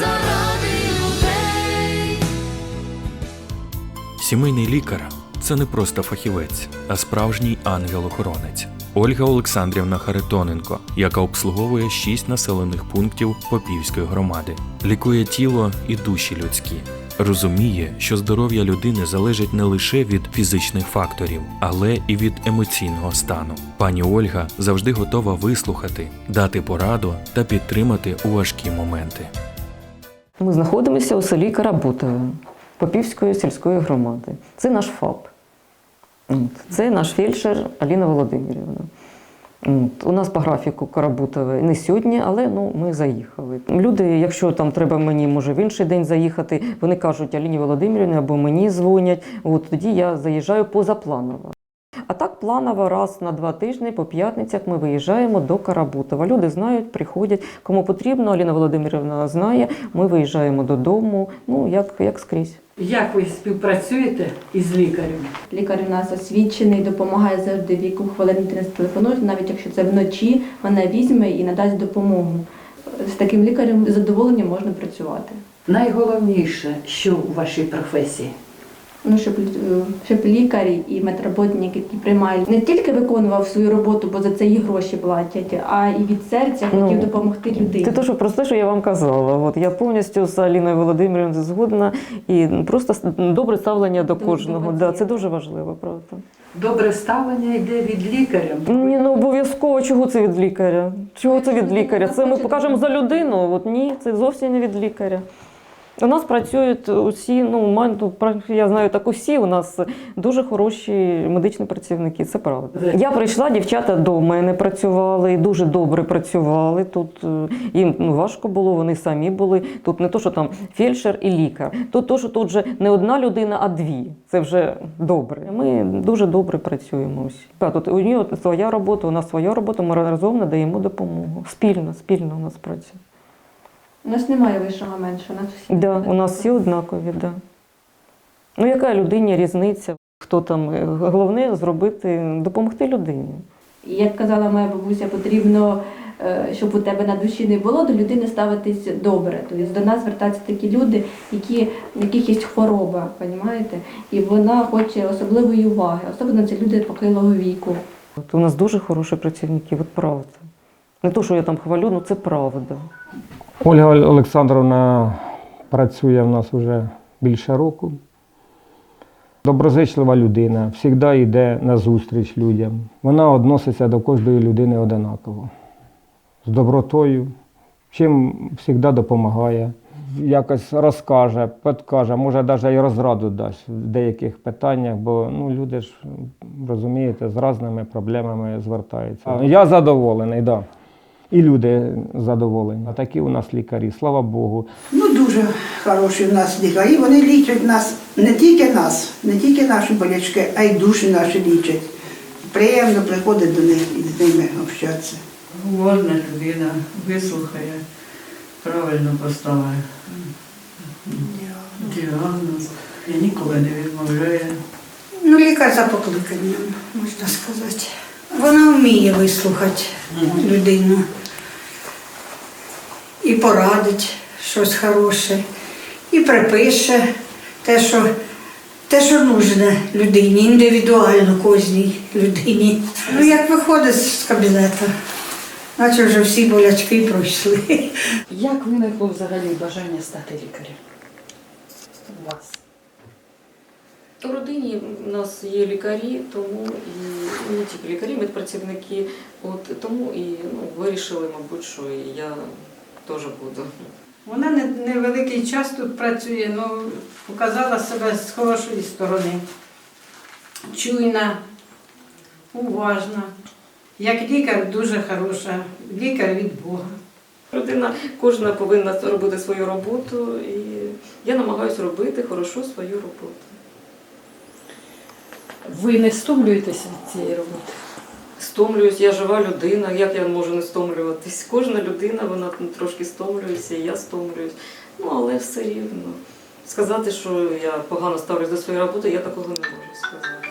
заради людей. Сімейний лікар це не просто фахівець, а справжній ангел-охоронець. Ольга Олександрівна Харитоненко, яка обслуговує шість населених пунктів Попівської громади, лікує тіло і душі людські. Розуміє, що здоров'я людини залежить не лише від фізичних факторів, але і від емоційного стану. Пані Ольга завжди готова вислухати, дати пораду та підтримати у важкі моменти. Ми знаходимося у селі Карабутове Попівської сільської громади. Це наш ФАП. Це наш фельдшер Аліна Володимирівна. У нас по графіку Карабутове не сьогодні, але ну, ми заїхали. Люди, якщо там треба мені, може в інший день заїхати, вони кажуть Аліні Володимирівні або мені дзвонять. От тоді я заїжджаю позапланово. А так планово раз на два тижні по п'ятницях ми виїжджаємо до Карабутова. Люди знають, приходять. Кому потрібно, Аліна Володимирівна знає. Ми виїжджаємо додому. Ну як, як скрізь. Як ви співпрацюєте із лікарем? Лікар у нас освічений, допомагає завжди в яку хвилину ти не телефонуєш, навіть якщо це вночі, вона візьме і надасть допомогу. З таким лікарем з задоволенням можна працювати. Найголовніше, що у вашій професії? Ну, щоб, е, щоб лікар і медработник, які приймають, не тільки виконував свою роботу, бо за це їй гроші платять, а і від серця Ну, хотів допомогти людині. Це те, що про те, що я вам казала. От я повністю з Аліною Володимирівною згодна і просто с- добре ставлення до До- кожного. Да, це дуже важливо, правда. Добре ставлення йде від лікаря. Ні, ну обов'язково чого це від лікаря? Чого це від лікаря? Це ми покажемо за людину. От ні, це зовсім не від лікаря. У нас працюють усі, ну я знаю так усі. У нас дуже хороші медичні працівники, це правда. Я прийшла, дівчата до мене працювали, дуже добре працювали. Тут їм ну, важко було, вони самі були. Тут не то, що там фельдшер і лікар. Тут то, що тут вже не одна людина, а дві. Це вже добре. Ми дуже добре працюємо усі. Тут у нього своя робота, у нас своя робота, ми разом надаємо допомогу. Спільно, спільно у нас праця. У нас немає вищого меншого, у нас всі. Да, у нас всі однакові, да. Ну, яка людині різниця? Хто там? е, Головне зробити, допомогти людині. І як казала моя бабуся, потрібно, е, щоб у тебе на душі не було, до людини ставитись добре. Тобто до нас звертаються такі люди, які, в яких є хвороба, розумієте? І вона хоче особливої уваги, особливо це люди похилого віку. От у нас дуже хороші працівники, от правда. Не то, що я там хвалю, ну це правда. Ольга Олександровна працює в нас вже більше року. Доброзичлива людина, завжди йде на зустріч людям. Вона відноситься до кожної людини одинаково. З добротою, чим завжди допомагає. Якось розкаже, підкаже, може навіть і розраду дасть в деяких питаннях, бо ну, люди ж, розумієте, з різними проблемами звертаються. Я задоволений, так. Да. І люди задоволені. А такі у нас лікарі, слава Богу. Ну, дуже хороші в нас лікарі. Вони лічать нас, не тільки нас, не тільки наші болячки, а й душі наші лічать. Приємно приходить до них і з ними общатися. Уважна людина, вислухає, правильно поставить діагноз і ніколи не відмовляє. Ну, лікар за покликанням, можна сказати. Вона вміє вислухати людину і порадить щось хороше, і припише те, що, те, що нужне людині, індивідуально кожній людині. Ну, як виходить з кабінету, наче вже всі болячки пройшли. Як виникло взагалі бажання стати лікарем? У вас? У родині у нас є лікарі, тому і ну, не тільки лікарі, медпрацівники. От тому і ну, вирішили, мабуть, що і я теж буду. Вона невеликий час тут працює, але показала себе з хорошої сторони. Чуйна, уважна. Як лікар дуже хороша, лікар від Бога. Людина кожна повинна робити свою роботу, і я намагаюся робити хорошо свою роботу. Ви не стомлюєтеся від цієї роботи? Стомлююсь, я жива людина, як я можу не стомлюватись? Кожна людина вона трошки стомлюється, і я стомлююсь. Ну, але все рівно. Сказати, що я погано ставлюсь до своєї роботи, я такого не можу сказати.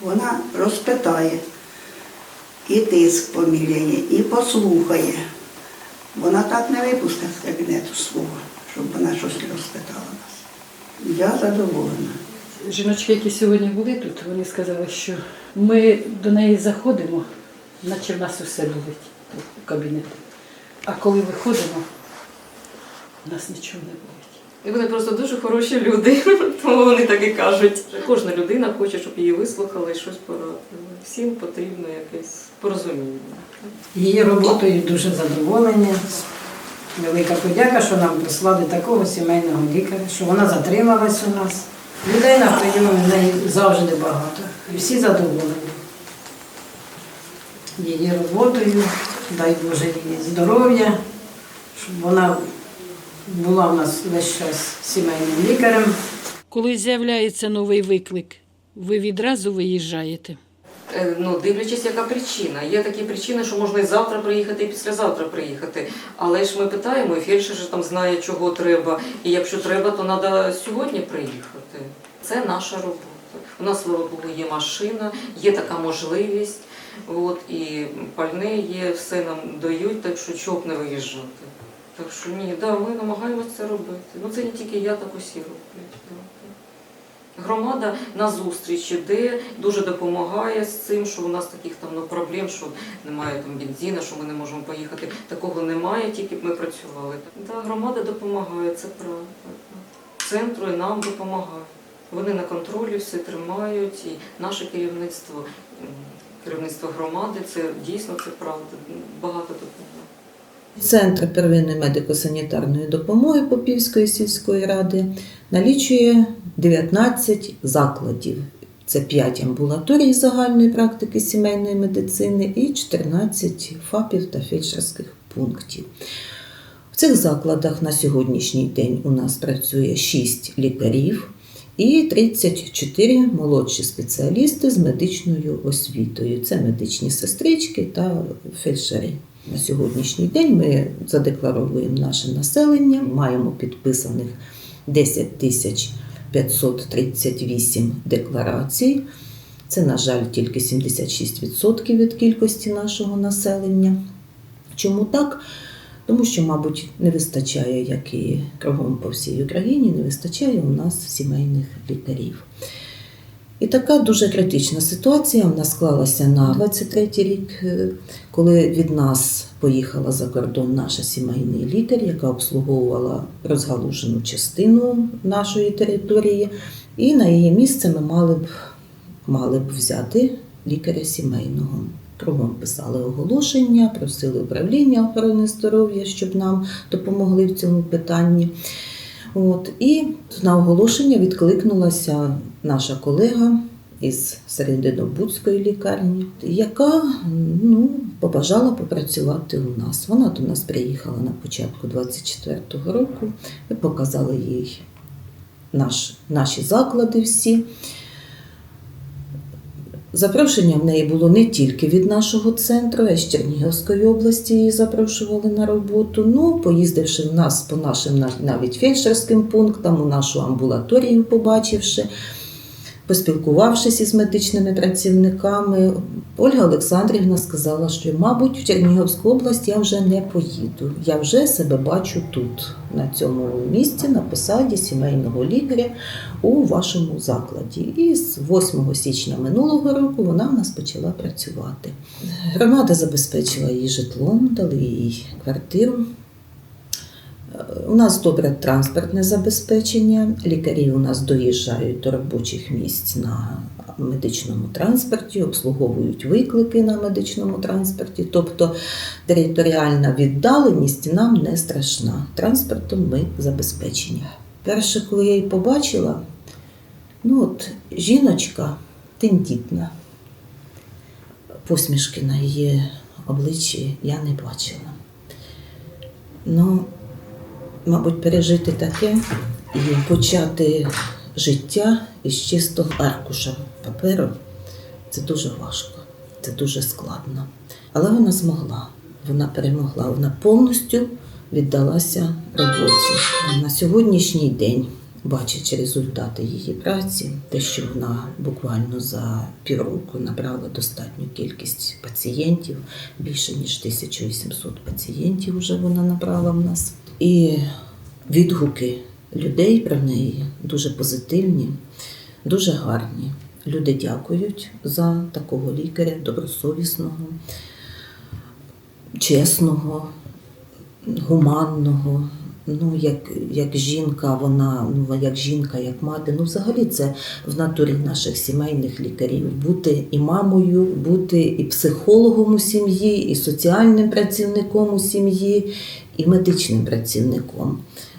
Вона розпитає, і тиск поміряє, і послухає. Вона так не випустить з кабінету свого, щоб вона щось розпитала нас. Я задоволена. Жіночки, які сьогодні були тут, вони сказали, що ми до неї заходимо, наче в нас усе болить у кабінеті. А коли виходимо, в нас нічого не болить. І вони просто дуже хороші люди, тому вони так і кажуть. Кожна людина хоче, щоб її вислухали і щось порадили. Всім потрібно якесь порозуміння. Її роботою дуже задоволені. Велика подяка, що нам прислали такого сімейного лікаря, що вона затрималась у нас. Людей на прийомі в неї завжди багато. І всі задоволені. Її роботою, дай Боже їй здоров'я, щоб вона була в нас весь час сімейним лікарем. Коли з'являється новий виклик, ви відразу виїжджаєте. Е, Ну, дивлячись, яка причина. Є такі причини, що можна і завтра приїхати, і післязавтра приїхати. Але ж ми питаємо, і фельдшер же там знає, чого треба. І якщо треба, то треба сьогодні приїхати. Це наша робота. У нас, слава Богу, є машина, є така можливість. От, і пальне є, все нам дають, так що чого б не виїжджати. Так що ні, да, ми намагаємося це робити. Ну це не тільки я, так усі роблять. Громада на зустріч іде, дуже допомагає з цим, що у нас таких там ну, проблем, що немає там бензина, що ми не можемо поїхати. Такого немає, тільки б ми працювали. Да, громада допомагає, це правда. Центру і нам допомагає. Вони на контролі все тримають, і наше керівництво, керівництво громади, це дійсно це правда. Багато допомагає. Центр первинної медико-санітарної допомоги Попівської сільської ради налічує 19 закладів. Це 5 амбулаторій загальної практики сімейної медицини і 14 ФАПів та фельдшерських пунктів. В цих закладах на сьогоднішній день у нас працює 6 лікарів і 34 молодші спеціалісти з медичною освітою. Це медичні сестрички та фельдшери. На сьогоднішній день ми задекларовуємо наше населення, маємо підписаних 10 тисяч 538 декларацій. Це, на жаль, тільки 76% від кількості нашого населення. Чому так? Тому що, мабуть, не вистачає, як і кругом по всій Україні, не вистачає у нас сімейних лікарів. І така дуже критична ситуація в нас склалася на 23 рік, е, коли від нас поїхала за кордон наша сімейний лікар, яка обслуговувала розгалужену частину нашої території. І на її місце ми мали б, мали б взяти лікаря сімейного. Кругом писали оголошення, просили управління охорони здоров'я, щоб нам допомогли в цьому питанні. От, і на оголошення відкликнулася наша колега із Серединобудської лікарні, яка ну, побажала попрацювати у нас. Вона до нас приїхала на початку 24-го року. Ми показали їй наш, наші заклади всі. Запрошення в неї було не тільки від нашого центру, а й з Чернігівської області її запрошували на роботу. Ну, поїздивши в нас по нашим нав- навіть фельдшерським пунктам, у нашу амбулаторію побачивши, поспілкувавшись із медичними працівниками, Ольга Олександрівна сказала, що, мабуть, в Чернігівську область я вже не поїду. Я вже себе бачу тут, на цьому місці, на посаді сімейного лікаря у вашому закладі. І з 8 січня минулого року вона в нас почала працювати. Громада забезпечила її житлом, дали їй квартиру. У нас добре транспортне забезпечення. Лікарі у нас доїжджають до робочих місць на медичному транспорті, обслуговують виклики на медичному транспорті. Тобто територіальна віддаленість нам не страшна. Транспортом ми забезпечені. Перше, коли я її побачила, ну от жіночка тендітна. Посмішки на її обличчі я не бачила. Ну, мабуть, пережити таке і почати життя із чистого аркуша паперу це дуже важко, це дуже складно. Але вона змогла, вона перемогла, вона повністю віддалася роботі. На сьогоднішній день, бачачи результати її праці, те, що вона буквально за півроку набрала достатню кількість пацієнтів, більше ніж 1800 пацієнтів вже вона набрала в нас. І відгуки людей про неї дуже позитивні, дуже гарні. Люди дякують за такого лікаря, добросовісного, чесного, гуманного. Ну, як, як жінка, вона, ну, як жінка, як мати. Ну, взагалі, це в натурі наших сімейних лікарів. Бути і мамою, бути і психологом у сім'ї, і соціальним працівником у сім'ї, і медичним працівником.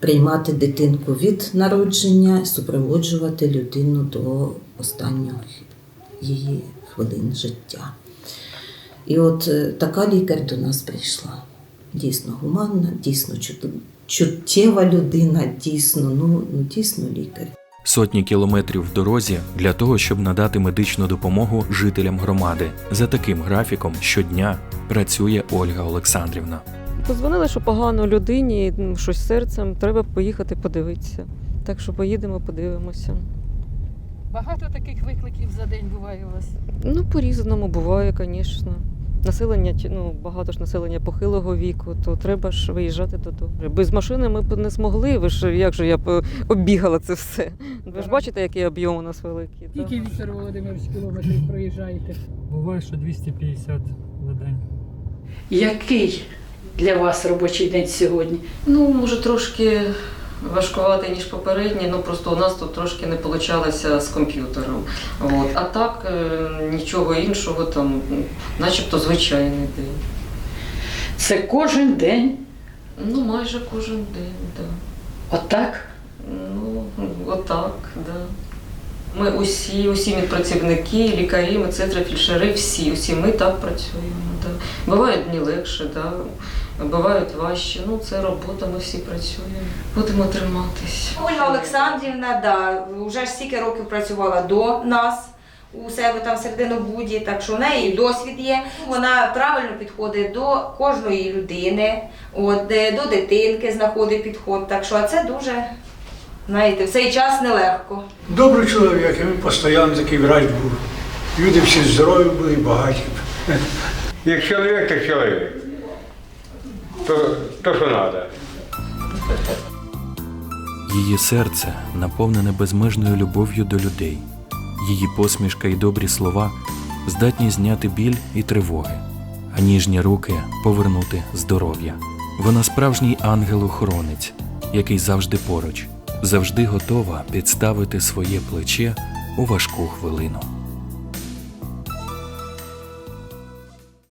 Приймати дитинку від народження, супроводжувати людину до останніх її хвилин життя. І от е, така лікар до нас прийшла. Дійсно гуманна, дійсно чут- чуттєва людина, дійсно, ну, ну дійсно лікар. Сотні кілометрів в дорозі для того, щоб надати медичну допомогу жителям громади. За таким графіком щодня працює Ольга Олександрівна. Позвонили, що погано людині, ну, щось серцем, треба поїхати подивитися. Так що поїдемо, подивимося. Багато таких викликів за день буває у вас. Ну, по-різному буває, звісно. Населення, чи- ну, багато ж населення похилого віку, то треба ж виїжджати додому. Без машини ми б не змогли. Ви ж як же я б оббігала це все. Ви ж бачите, який об'єм у нас великий. так? Скільки Віктор Володимирович кілометрів проїжджаєте? Буває, що 250 за день. Який для вас робочий день сьогодні? Ну, може, трошки важкувати, ніж попередній, ну просто у нас тут трошки не вийшло з комп'ютером. От. А так е, нічого іншого, там, начебто звичайний день. Це кожен день. Ну, майже кожен день, так. Отак. Ну, отак, да. Ми усі, усі медпрацівники, лікарі, медсестри, фельдшери, всі, усі ми так працюємо. Да. Бувають дні легше, да. Бувають важче. Ну, це робота, ми всі працюємо. Будемо триматись. Ольга Олександрівна, да, вже ж стільки років працювала до нас у себе там в Серединобуді, так що в неї досвід є. Вона правильно підходить до кожної людини, от, до дитинки знаходить підход. Так що а це дуже, знаєте, в цей час нелегко. Добрий чоловік, він постійно такий врач був. Люди всі здорові були, багаті. Як чоловік, то чоловік. То, то що треба. Її серце наповнене безмежною любов'ю до людей. Її посмішка і добрі слова здатні зняти біль і тривоги, а ніжні руки повернути здоров'я. Вона справжній ангел-охоронець, який завжди поруч, завжди готова підставити своє плече у важку хвилину.